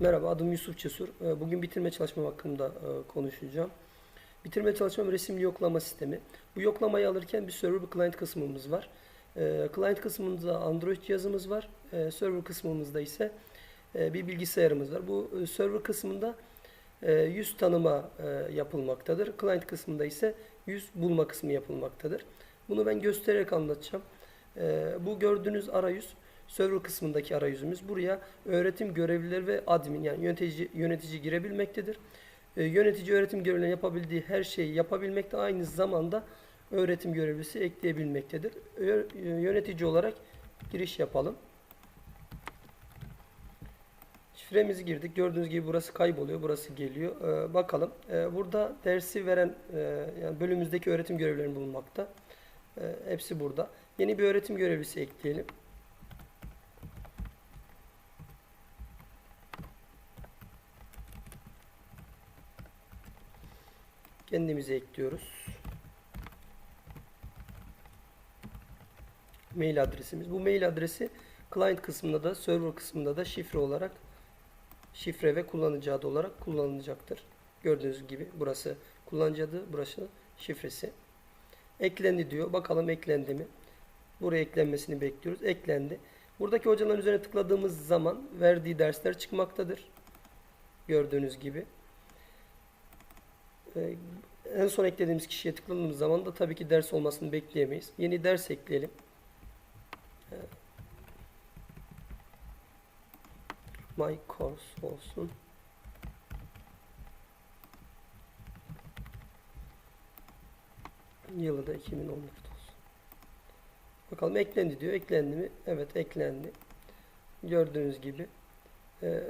Merhaba, adım Yusuf Cesur. Ee, Bugün bitirme çalışmam hakkında e, konuşacağım. Bitirme çalışmam resimli yoklama sistemi. Bu yoklamayı alırken bir server, client kısmımız var. Ee, Client kısmında Android cihazımız var. Ee, Server kısmımızda ise e, bir bilgisayarımız var. Bu e, server kısmında yüz tanıma yapılmaktadır. Client kısmında ise yüz bulma kısmı yapılmaktadır. Bunu ben göstererek anlatacağım. Bu gördüğünüz arayüz server kısmındaki arayüzümüz. Buraya öğretim görevlileri ve admin yani yönetici yönetici girebilmektedir. Ee, yönetici öğretim görevlilerinin yapabildiği her şeyi yapabilmekte aynı zamanda öğretim görevlisi ekleyebilmektedir. Ö- yönetici olarak giriş yapalım. Şifremizi girdik. Gördüğünüz gibi burası kayboluyor, burası geliyor. Ee, bakalım. Ee, burada dersi veren e, yani bölümümüzdeki öğretim görevlilerini bulunmakta. Ee, hepsi burada. Yeni bir öğretim görevlisi ekleyelim. Kendimize ekliyoruz. Mail adresimiz. Bu mail adresi client kısmında da server kısmında da şifre olarak şifre ve kullanıcı adı olarak kullanılacaktır. Gördüğünüz gibi burası kullanıcı adı, burası şifresi. Eklendi diyor. Bakalım eklendi mi? Buraya eklenmesini bekliyoruz. Eklendi. Buradaki hocaların üzerine tıkladığımız zaman verdiği dersler çıkmaktadır. Gördüğünüz gibi. Ee, en son eklediğimiz kişiye tıkladığımız zaman da tabii ki ders olmasını bekleyemeyiz. Yeni ders ekleyelim. Ee, My course olsun. Yılı da 2014 olsun. Bakalım eklendi diyor. Eklendi mi? Evet eklendi. Gördüğünüz gibi. Ee,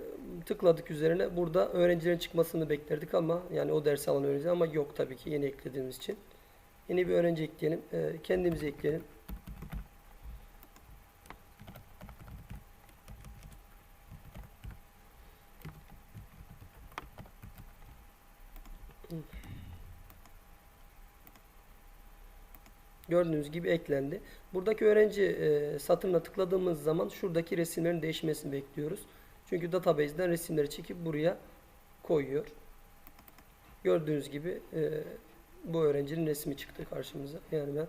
tıkladık üzerine. Burada öğrencilerin çıkmasını beklerdik ama yani o dersi alan öğrenci ama yok tabii ki yeni eklediğimiz için. Yeni bir öğrenci ekleyelim. Ee, kendimizi ekleyelim. Gördüğünüz gibi eklendi. Buradaki öğrenci e, satırına tıkladığımız zaman şuradaki resimlerin değişmesini bekliyoruz. Çünkü database'den resimleri çekip buraya koyuyor. Gördüğünüz gibi e, bu öğrencinin resmi çıktı karşımıza. Yani ben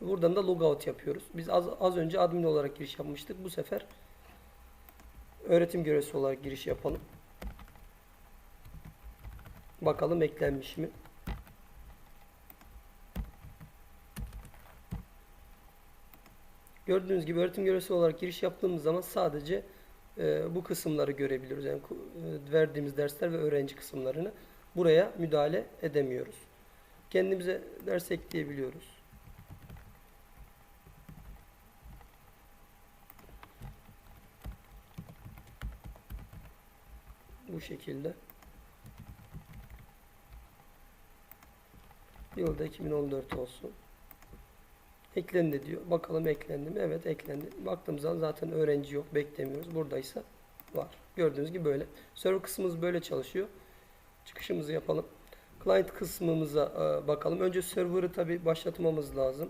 buradan da logout yapıyoruz. Biz az, az önce admin olarak giriş yapmıştık. Bu sefer öğretim görevlisi olarak giriş yapalım. Bakalım eklenmiş mi? Gördüğünüz gibi öğretim görevlisi olarak giriş yaptığımız zaman sadece e, bu kısımları görebiliyoruz. Yani e, verdiğimiz dersler ve öğrenci kısımlarını buraya müdahale edemiyoruz. Kendimize ders ekleyebiliyoruz. Bu şekilde. Yılda 2014 olsun. Eklendi diyor. Bakalım eklendi mi? Evet eklendi. Baktığımız zaman zaten öğrenci yok. Beklemiyoruz. Buradaysa var. Gördüğünüz gibi böyle. Server kısmımız böyle çalışıyor. Çıkışımızı yapalım. Client kısmımıza e, bakalım. Önce server'ı tabi başlatmamız lazım.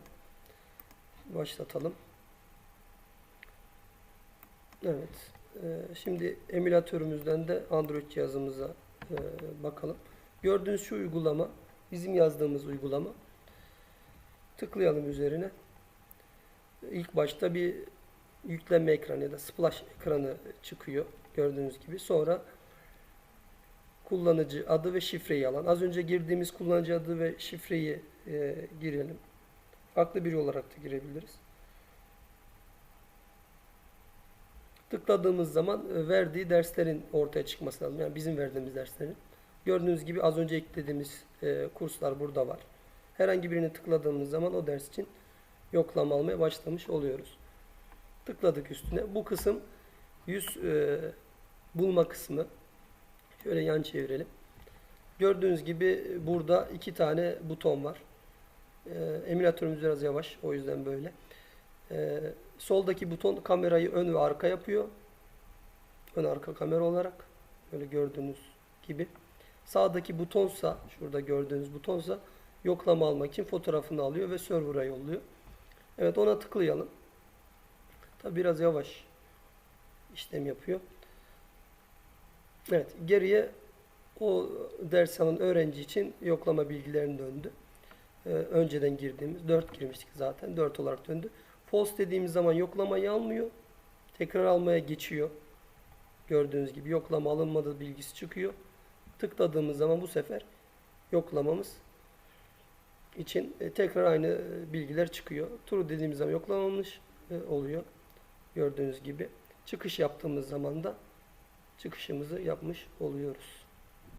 Başlatalım. Evet. E, şimdi emülatörümüzden de Android cihazımıza e, bakalım. Gördüğünüz şu uygulama bizim yazdığımız uygulama. Tıklayalım üzerine. İlk başta bir yükleme ekranı ya da splash ekranı çıkıyor. Gördüğünüz gibi. Sonra kullanıcı adı ve şifreyi alan. Az önce girdiğimiz kullanıcı adı ve şifreyi e, girelim. Farklı biri olarak da girebiliriz. Tıkladığımız zaman e, verdiği derslerin ortaya çıkması lazım. Yani bizim verdiğimiz derslerin. Gördüğünüz gibi az önce eklediğimiz e, kurslar burada var. Herhangi birini tıkladığımız zaman o ders için yoklama almaya başlamış oluyoruz. Tıkladık üstüne. Bu kısım yüz e, bulma kısmı. Şöyle yan çevirelim. Gördüğünüz gibi burada iki tane buton var. E, emülatörümüz biraz yavaş. O yüzden böyle. E, soldaki buton kamerayı ön ve arka yapıyor. Ön arka kamera olarak. Böyle gördüğünüz gibi. Sağdaki butonsa, şurada gördüğünüz butonsa yoklama almak için fotoğrafını alıyor ve server'a yolluyor. Evet ona tıklayalım. Tabi biraz yavaş işlem yapıyor. Evet, geriye o ders alan öğrenci için yoklama bilgilerini döndü. Ee, önceden girdiğimiz 4 girmiştik zaten 4 olarak döndü. False dediğimiz zaman yoklamayı almıyor. Tekrar almaya geçiyor. Gördüğünüz gibi yoklama alınmadı bilgisi çıkıyor. Tıkladığımız zaman bu sefer yoklamamız için e, tekrar aynı e, bilgiler çıkıyor. True dediğimiz zaman yoklamamış e, oluyor. Gördüğünüz gibi. Çıkış yaptığımız zaman da çıkışımızı yapmış oluyoruz.